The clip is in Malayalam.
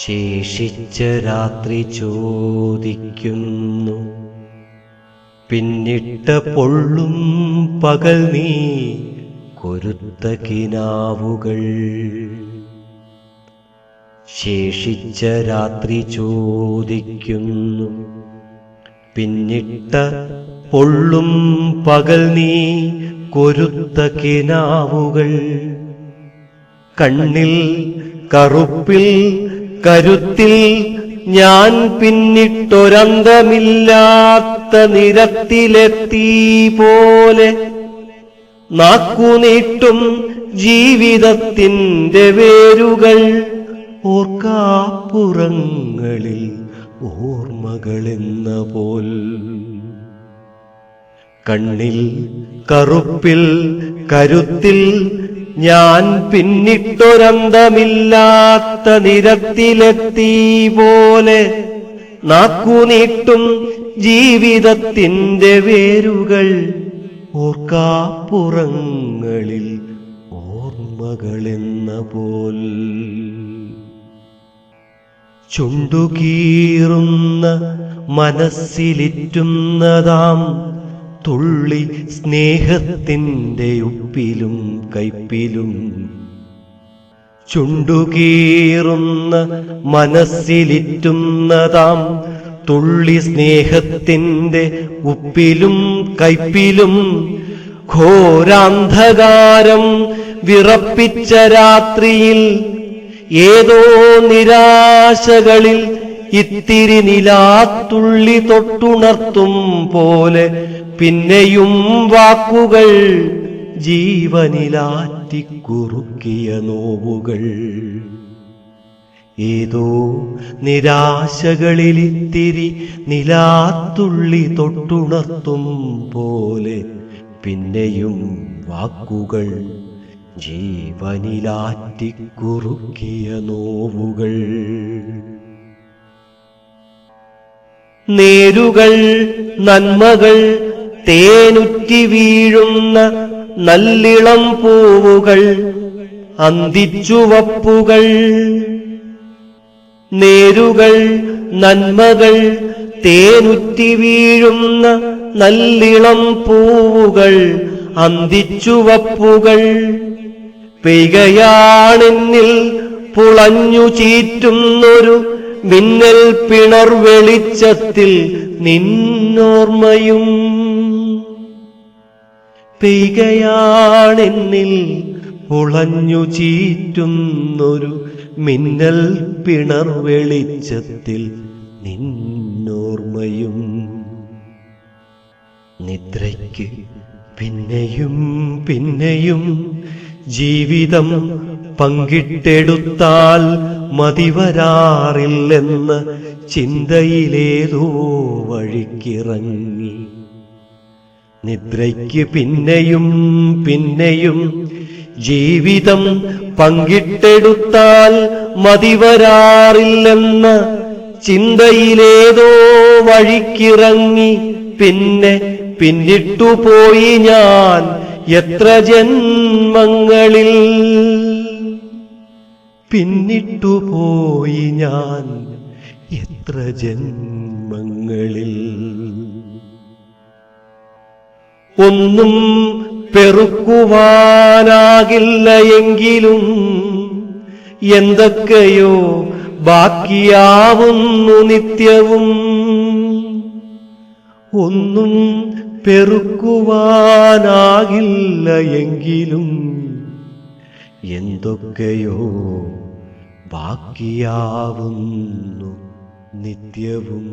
ശേഷിച്ച രാത്രി ചോദിക്കുന്നു. പിന്നിട്ട പൊള്ളും പകൽ നീ കൊരുത്ത കിനാവുകൾ ശേഷിച്ച രാത്രി ചോദിക്കുന്നു. പിന്നിട്ട പൊള്ളും പകൽ നീ കൊരുത്ത കിനാവുകൾ കണ്ണിൽ കറുപ്പിൽ കരുത്തിൽ ഞാൻ പിന്നിട്ടൊരന്തമില്ലാത്ത നിരത്തിലെത്തി പോലെ നാക്കുനീട്ടും ജീവിതത്തിന്റെ വേരുകൾ ഓർക്കാപ്പുറങ്ങളിൽ ഓർമ്മകളെന്ന പോൽ. കണ്ണിൽ കറുപ്പിൽ കരുത്തിൽ ഞാൻ പിന്നിട്ടൊരന്തമില്ലാത്ത നിരത്തിലെത്തി പോലെ നാക്കുനീട്ടും ജീവിതത്തിന്റെ വേരുകൾ ഓർക്കാപ്പുറങ്ങളിൽ ഓർമ്മകളെന്ന പോൽ. ചുണ്ടുകീറുന്ന മനസ്സിലിറ്റുന്നതാം തുള്ളി സ്നേഹത്തിന്റെ ഉപ്പിലും കയ്പിലും ചുണ്ടുകീറുന്ന മനസ്സിലിറ്റുന്നതാം തുള്ളി സ്നേഹത്തിന്റെ ഉപ്പിലും കയ്പിലും ഘോരാന്ധകാരം വിറപ്പിച്ച രാത്രിയിൽ ഏതോ നിരാശകളിൽ ഇത്തിരി നിലാത്തുള്ളി തൊട്ടുണർത്തും പോലെ പിന്നെയും വാക്കുകൾ ജീവനിലാറ്റിക്കുറുക്കിയ നോവുകൾ. ഏതോ നിരാശകളിലിത്തിരി നിലാത്തുള്ളി തൊട്ടുണർത്തും പോലെ പിന്നെയും വാക്കുകൾ ജീവനിലാറ്റിക്കുറുക്കിയ നോവുകൾ. നേരുകൾ നന്മകൾ തേനുറ്റി വീഴുന്ന നല്ലിളം പൂവുകൾ അന്തിച്ചുവപ്പുകൾ. നേരുകൾ നന്മകൾ തേനുറ്റി വീഴുന്ന നല്ലിളം പൂവുകൾ അന്തിച്ചുവപ്പുകൾ. പെയ്കയാണെന്നിൽ പുളഞ്ഞു ചീറ്റുന്നൊരു മിന്നൽ പിണർ വെളിച്ചത്തിൽ നിന്നോർമ്മയും പെയ്കയാണെന്നിൽ ഉളഞ്ഞു ചീറ്റുന്നൊരു മിന്നൽ പിണർ വെളിച്ചത്തിൽ നിന്നോർമ്മയും നിദ്രയ്ക്ക് പിന്നെയും പിന്നെയും ജീവിതം പങ്കിട്ടെടുത്താൽ മതിവരാറില്ലെന്ന ചിന്തയിലേതോ വഴിക്കിറങ്ങി. നിദ്രയ്ക്ക് പിന്നെയും പിന്നെയും ജീവിതം പങ്കിട്ടെടുത്താൽ മതിവരാറില്ലെന്ന ചിന്തയിലേതോ വഴിക്കിറങ്ങി. പിന്നെ പിന്നിട്ടുപോയി ഞാൻ എത്ര ജന്മങ്ങളിൽ പിന്നിട്ടുപോയി ഞാൻ എത്ര ജന്മങ്ങളിൽ. ഒന്നും പെറുക്കുവാനാകില്ല എങ്കിലും എന്തൊക്കെയോ ബാക്കിയാവുന്നു നിത്യവും. ഒന്നും പെറുക്കുവാനാകില്ല എങ്കിലും എന്തൊക്കെയോ ബാക്കിയാവുന്നു നിത്യവും.